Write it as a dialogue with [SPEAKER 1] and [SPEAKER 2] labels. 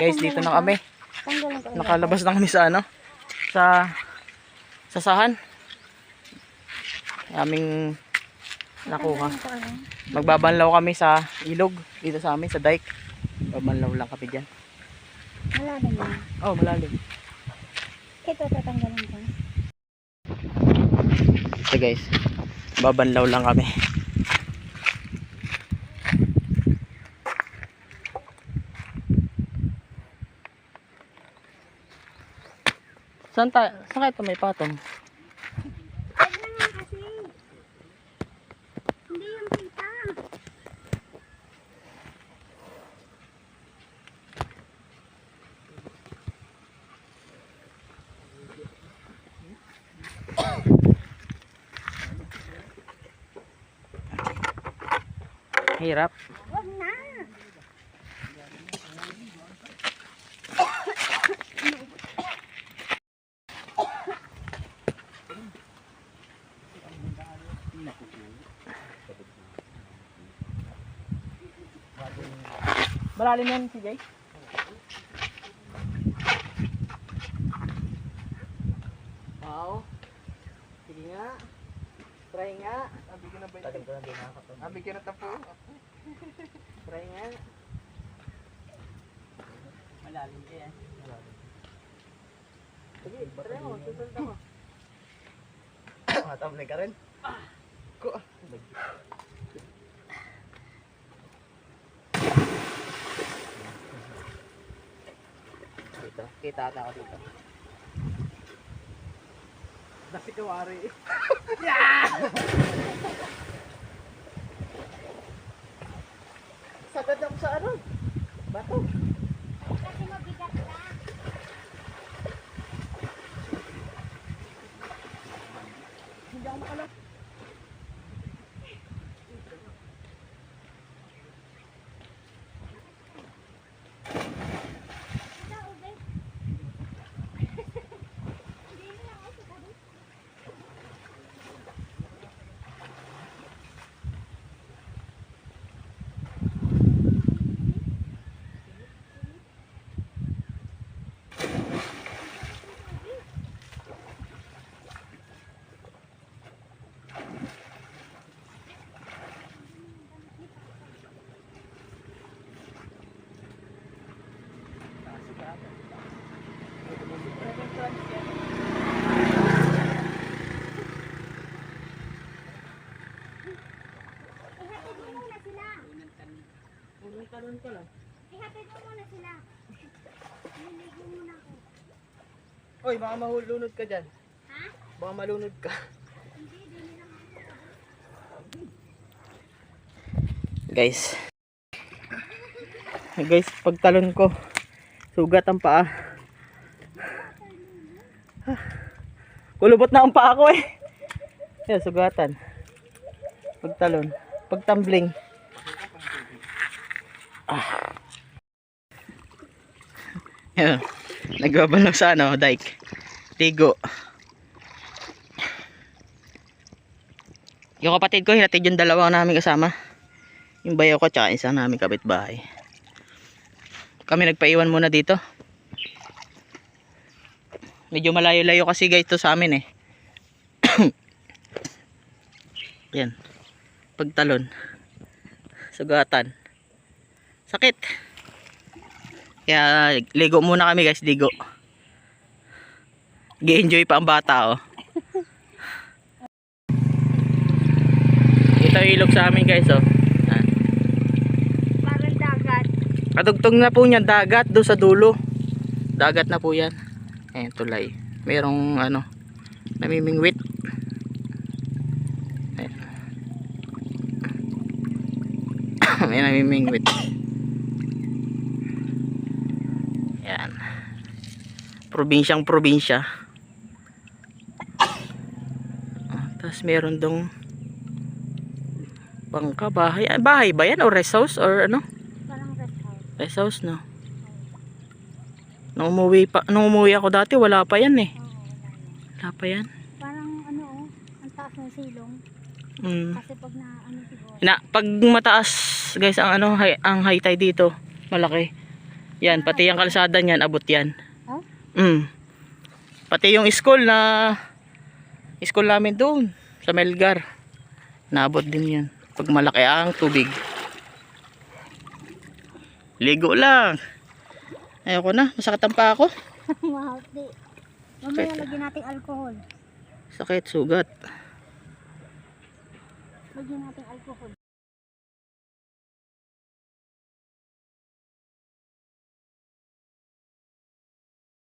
[SPEAKER 1] Guys, dito na kami. Nakalabas na kami sa ano? Sa sasahan. Aming nakuha. Magbabanlaw kami sa ilog dito sa amin sa dike. Babanlaw lang kami diyan.
[SPEAKER 2] Malalim.
[SPEAKER 1] Oh, malalim.
[SPEAKER 2] Ito tatanggalin ko.
[SPEAKER 1] So guys, babanlaw lang kami. Saan tayo? Saan kayo may patong?
[SPEAKER 2] Huwag na nga kasi. Hindi yung kita.
[SPEAKER 1] Hirap. Malalim yan si Jay. Wow. Sige nga. Try nga. Sabi ko na ba ito? Sabi ko na tapo. Try nga. Malalim ka yan. Sige, try mo. Susunod mo. Matamlay ka rin. Ko. Dito. Kita ako dito. Dasi kawari. Sagad ako sa ano? Bato. Talon ka lang.
[SPEAKER 2] Ihatid mo muna sila. Niligo muna ako.
[SPEAKER 1] Oy, baka mahulunod ka dyan.
[SPEAKER 2] Ha?
[SPEAKER 1] Baka malunod ka.
[SPEAKER 2] Hindi, hindi lang
[SPEAKER 1] Guys. Guys, pagtalon ko, sugat ang paa. Kulubot na ang paa ko eh. Yan, sugatan. Pagtalon. Pagtumbling. Ah. Yan. Nagbabalaw sa ano, dike. Tigo. Yung kapatid ko, hinatid yung dalawa namin kasama. Yung bayaw ko tsaka isang namin kapitbahay. Kami nagpaiwan muna dito. Medyo malayo-layo kasi guys to sa amin eh. Yan. Pagtalon. Sugatan. Sakit. Kaya ligo muna kami guys, ligo. Gi-enjoy pa ang bata oh. Ito ilog sa amin guys oh.
[SPEAKER 2] Parang dagat.
[SPEAKER 1] Katugtog na po niyan dagat do sa dulo. Dagat na po yan. Ayan tulay. Merong ano namimingwit. Ayan. May namimingwit. Yan. Probinsyang probinsya. Ah, Tapos meron dong bangka, bahay. Ah, bahay ba yan? O rest house? Or ano?
[SPEAKER 2] Parang rest house.
[SPEAKER 1] Rest house, no? Nung umuwi, pa, nung umuwi ako dati, wala pa yan eh. Wala pa yan.
[SPEAKER 2] Parang ano oh, ang taas ng silong.
[SPEAKER 1] Mm.
[SPEAKER 2] Kasi pag na ano siguro.
[SPEAKER 1] Na, pag mataas, guys, ang ano, high, ang high tide dito, malaki. Yan, pati yung kalsada niyan, abot yan.
[SPEAKER 2] Ha?
[SPEAKER 1] Mm. Pati yung school na school namin doon sa Melgar. Naabot din yan. Pag malaki ang tubig. Ligo lang. Ayoko na, masakit ang pa ako.
[SPEAKER 2] Mahati. Mamaya lagyan natin alcohol.
[SPEAKER 1] Sakit, sugat.
[SPEAKER 2] Lagyan natin alcohol.